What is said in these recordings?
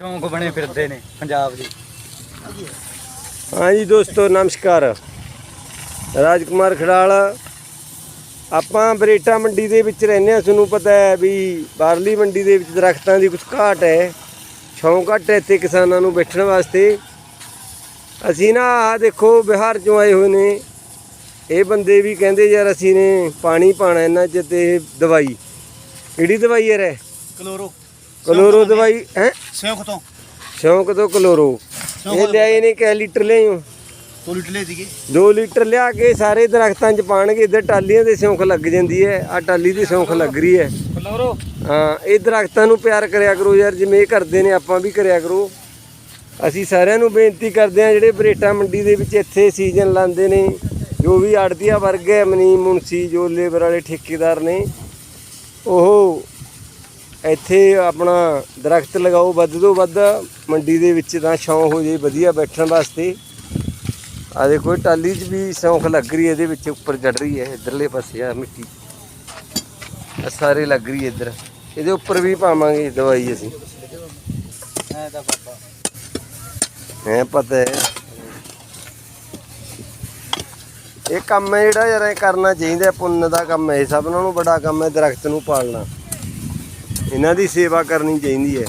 ਸ਼ੌਂਕ ਬਣੇ ਫਿਰਦੇ ਨੇ ਪੰਜਾਬ ਦੇ। ਹਾਂਜੀ ਦੋਸਤੋ ਨਮਸਕਾਰ। ਰਾਜਕੁਮਾਰ ਖੜਾਲ ਆਪਾਂ ਬਰੇਟਾ ਮੰਡੀ ਦੇ ਵਿੱਚ ਰਹਿੰਦੇ ਹਾਂ। ਤੁਹਾਨੂੰ ਪਤਾ ਹੈ ਵੀ ਬਾਰਲੀ ਮੰਡੀ ਦੇ ਵਿੱਚ ਦਰਖਤਾਂ ਦੀ ਕੁਝ ਘਾਟ ਹੈ। ਸ਼ੌਂਕ ਘੱਟ ਹੈ ਇੱਥੇ ਕਿਸਾਨਾਂ ਨੂੰ ਬੈਠਣ ਵਾਸਤੇ। ਅਸੀਂ ਨਾ ਆਹ ਦੇਖੋ ਬਿਹਾਰ ਚੋਂ ਆਏ ਹੋਏ ਨੇ। ਇਹ ਬੰਦੇ ਵੀ ਕਹਿੰਦੇ ਯਾਰ ਅਸੀਂ ਨੇ ਪਾਣੀ ਪਾਣਾ ਇਹਨਾਂ 'ਚ ਤੇ ਦਵਾਈ ਕਿਹੜੀ ਦਵਾਈ ਹੈ ਰੇ ਕਲੋਰੋ। ਕਲੋਰੋ ਦਵਾਈ ਹੈ? ਸਿਉਂਖ ਤੋਂ। ਸ਼ੌਂਕ ਤੋਂ ਕਲੋਰੋ। ਇਹ ਲਿਆਏ ਨੇ ਕੈ ਲੀਟਰ ਲਿਆਇਓ? ਤੋਂ ਲਿਟਲੇ ਸੀਗੇ। 2 ਲੀਟਰ ਲਿਆ ਕੇ ਸਾਰੇ ਦਰਖਤਾਂ 'ਚ ਪਾਣਗੇ ਇੱਧਰ ਟਾਲੀਆਂ ਦੇ ਸਿਉਂਖ ਲੱਗ ਜਾਂਦੀ ਹੈ ਆ ਟਾਲੀ ਦੀ ਸਿਉਂਖ ਲੱਗ ਰਹੀ ਹੈ। ਕਲੋਰੋ। ਹਾਂ ਇਹ ਦਰਖਤਾਂ ਨੂੰ ਪਿਆਰ ਕਰਿਆ ਕਰੋ ਯਾਰ ਜਿਵੇਂ ਇਹ ਕਰਦੇ ਨੇ ਆਪਾਂ ਵੀ ਕਰਿਆ ਕਰੋ। ਅਸੀਂ ਸਾਰਿਆਂ ਨੂੰ ਬੇਨਤੀ ਕਰਦੇ ਹਾਂ ਜਿਹੜੇ ਬਰੇਟਾ ਮੰਡੀ ਦੇ ਵਿੱਚ ਇੱਥੇ ਸੀਜ਼ਨ ਲਾਉਂਦੇ ਨੇ ਜੋ ਵੀ ਆੜਤੀਆ ਵਰਗ ਹੈ ਮਨੀ ਮੁਨਸੀ ਜੋ ਲੇਬਰ ਵਾਲੇ ਠੇਕੇਦਾਰ ਨੇ ਉਹ ਇੱਥੇ ਆਪਣਾ ਦਰਖਤ ਲਗਾਓ, ਵੱਧ ਤੋਂ ਵੱਧ ਮੰਡੀ ਦੇ ਵਿੱਚ ਤਾਂ ਛਾਂ ਹੋ ਜੇ ਵਧੀਆ ਬੈਠਣ ਵਾਸਤੇ। ਆ ਦੇਖੋ ਟਾਲੀ 'ਚ ਵੀ ਸੌਂਖ ਲੱਗ ਰਹੀ ਹੈ, ਇਹਦੇ ਵਿੱਚ ਉੱਪਰ ਚੜ ਰਹੀ ਹੈ, ਇਧਰਲੇ ਪਾਸੇ ਆ ਮਿੱਟੀ। ਆ ਸਾਰੇ ਲੱਗ ਰਹੀ ਹੈ ਇੱਧਰ। ਇਹਦੇ ਉੱਪਰ ਵੀ ਪਾਵਾਂਗੇ ਦਵਾਈ ਅਸੀਂ। ਐ ਦਾ ਪਾਪਾ ਹੈ ਪਤਾ ਹੈ। ਇਹ ਕੰਮ ਹੈ ਜਿਹੜਾ ਯਾਰ, ਇਹ ਕਰਨਾ ਚਾਹੀਦਾ, ਪੁੰਨ ਦਾ ਕੰਮ ਹੈ। ਇਹ ਸਭ ਨੂੰ ਬੜਾ ਕੰਮ ਹੈ ਦਰਖਤ ਨੂੰ ਪਾਲਣਾ। ਇਹਨਾਂ ਦੀ ਸੇਵਾ ਕਰਨੀ ਚਾਹੀਦੀ ਹੈ।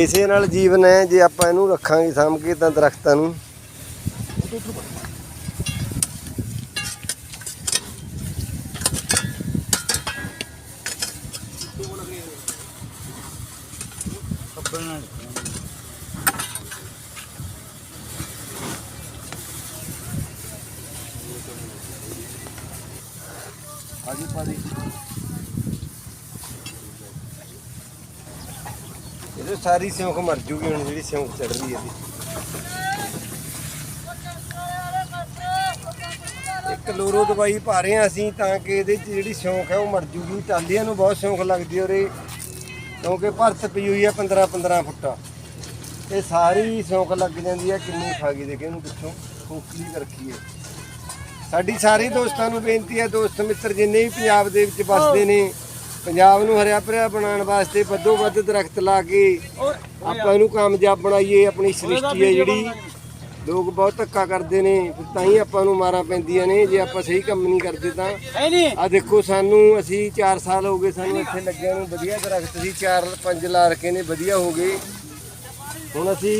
ਇਸੇ ਨਾਲ ਜੀਵਨ ਹੈ, ਜੇ ਆਪਾਂ ਇਹਨੂੰ ਰੱਖਾਂਗੇ ਸਾਂਭ ਕੇ ਤਾਂ ਦਰਖਤਾਂ ਨੂੰ। ਕੱਪੜੇ ਨਾਲ ਇਹਦੇ ਸਾਰੀ ਸਿਉਂਖ ਮਰ ਜੂਗੀ ਹੁਣ ਜਿਹੜੀ ਸਿਉਂਖ ਚੜ ਰਹੀ ਹੈ ਇਹਦੀ ਇੱਕ ਕਲੋਰੋ ਦਵਾਈ ਪਾ ਰਹੇ ਹਾਂ ਅਸੀਂ ਤਾਂ ਕਿ ਇਹਦੇ 'ਚ ਜਿਹੜੀ ਸਿਉਂਖ ਹੈ ਉਹ ਮਰ ਜੂਗੀ। ਟਾਲੀਆਂ ਨੂੰ ਬਹੁਤ ਸਿਉਂਖ ਲੱਗਦੀ ਔਰ ਇਹ ਕਿਉਂਕਿ ਭਰਤ ਪਈ ਹੋਈ ਹੈ 15 15 ਫੁੱਟ। ਇਹ ਸਾਰੀ ਸਿਉਂਖ ਲੱਗ ਜਾਂਦੀ ਹੈ, ਕਿੰਨੀ ਖਾ ਗਈ ਦੇਖੇ, ਇਹਨੂੰ ਪਿੱਛੋਂ। ਖੋਖਲੀ ਕਰ ਰੱਖੀ ਹੈ। ਸਾਡੀ ਸਾਰੇ ਦੋਸਤਾਂ ਨੂੰ ਬੇਨਤੀ ਹੈ, ਦੋਸਤ ਮਿੱਤਰ ਜਿੰਨੇ ਵੀ ਪੰਜਾਬ ਦੇ ਵਿੱਚ ਵੱਸਦੇ ਨੇ ਪੰਜਾਬ ਨੂੰ ਹਰਿਆ ਭਰਿਆ ਬਣਾਉਣ ਵਾਸਤੇ ਵੱਧੋ ਵੱਧ ਦਰਖਤ ਲਾ ਕੇ ਆਪਾਂ ਇਹਨੂੰ ਕਾਮਯਾਬ ਬਣਾਈਏ ਆਪਣੀ ਸ੍ਰਿਸ਼ਟੀ ਹੈ ਜਿਹੜੀ। ਲੋਕ ਬਹੁਤ ਧੱਕਾ ਕਰਦੇ ਨੇ ਤਾਂ ਹੀ ਆਪਾਂ ਨੂੰ ਮਾਰਾਂ ਪੈਂਦੀਆਂ ਨੇ ਜੇ ਆਪਾਂ ਸਹੀ ਕੰਮ ਨਹੀਂ ਕਰਦੇ ਤਾਂ। ਆ ਦੇਖੋ ਸਾਨੂੰ ਅਸੀਂ 4 ਸਾਲ ਹੋ ਗਏ ਸਾਨੂੰ ਇੱਥੇ ਲੱਗਿਆ ਨੂੰ ਵਧੀਆ ਦਰਖਤ ਸੀ 4 5 ਲਾ ਰੱਖੇ ਨੇ ਵਧੀਆ ਹੋ ਗਏ। ਹੁਣ ਅਸੀਂ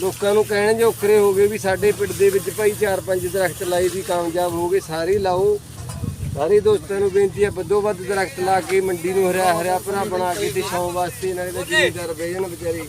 ਲੋਕਾਂ ਨੂੰ ਕਹਿਣ ਜੇ ਔਖਰੇ ਹੋ ਗਏ ਵੀ ਸਾਡੇ ਪਿੰਡ ਦੇ ਵਿੱਚ ਭਾਈ 4-5 ਦਰਖਤ ਲਾਏ ਵੀ ਕਾਮਯਾਬ ਹੋ ਗਏ ਸਾਰੇ ਲਾਓ। ਸਾਰੇ ਦੋਸਤਾਂ ਨੂੰ ਬੇਨਤੀ ਹੈ, ਵੱਧੋ ਵੱਧ ਦਰਖਤ ਲਾ ਕੇ ਮੰਡੀ ਨੂੰ ਹਰਿਆ ਹਰਿਆ ਭਰਾ ਬਣਾ ਕੇ ਤੇ ਛਾਂ ਵਾਸਤੇ ਨਾਲੇ ਤਾਂ ਜ਼ਿਮੀਦਾਰ ਬਹਿ ਜਾਣ ਵਿਚਾਰੇ।